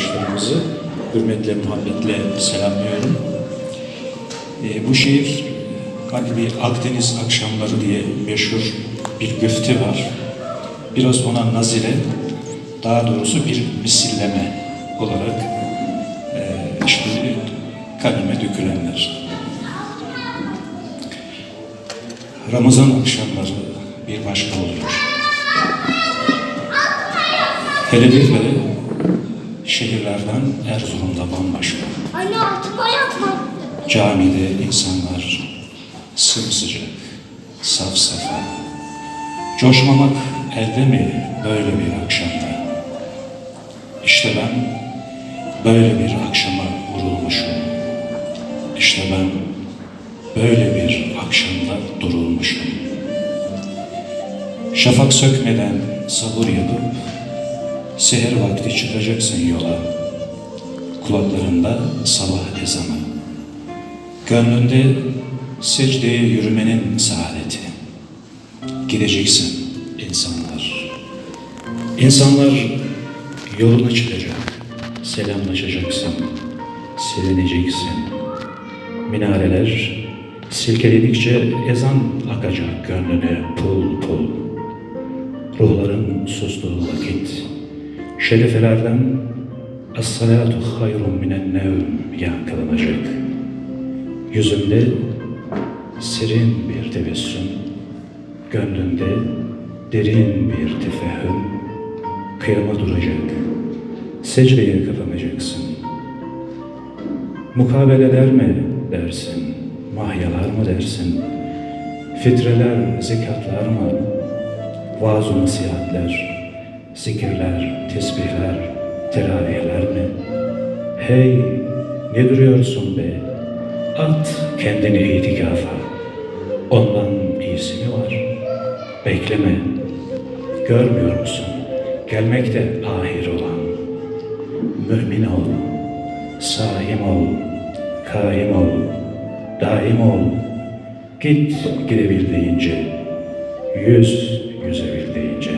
arkadaşlarımızı hürmetle, muhabbetle selamlıyorum. Ee, bu şehir hani bir Akdeniz akşamları diye meşhur bir güfte var. Biraz ona nazire, daha doğrusu bir misilleme olarak e, işte kaleme dökülenler. Ramazan akşamları bir başka oluyor. Hele bir de şehirlerden Erzurum'da bambaşka. Anne altıma yapma. Camide insanlar sımsıcak, saf safa. Coşmamak elde mi böyle bir akşamda? İşte ben böyle bir akşama vurulmuşum. İşte ben böyle bir akşamda durulmuşum. Şafak sökmeden sabır yapıp seher vakti çıkacaksın yola. Kulaklarında sabah ezanı. Gönlünde secdeye yürümenin saadeti. Gideceksin insanlar. İnsanlar yoluna çıkacak. Selamlaşacaksın. Sevineceksin. Minareler silkeledikçe ezan akacak gönlüne pul pul. Ruhların sustuğu vakit. Şerifelerden Es-salatu hayrun minen nevm yankılanacak. Yüzünde serin bir tebessüm, gönlünde derin bir tefehüm, kıyama duracak, secdeye kapanacaksın. Mukabeleler mi dersin, mahyalar mı dersin, fitreler, zekatlar mı, vaaz-ı nasihatler, zikirler, tesbihler, teravihler mi? Hey, ne duruyorsun be? At kendini itikafa. Ondan iyisi mi var? Bekleme. Görmüyor musun? Gelmekte ahir olan. Mümin ol. Saim ol. Kaim ol. Daim ol. Git gidebildiğince. Yüz yüzebildiğince.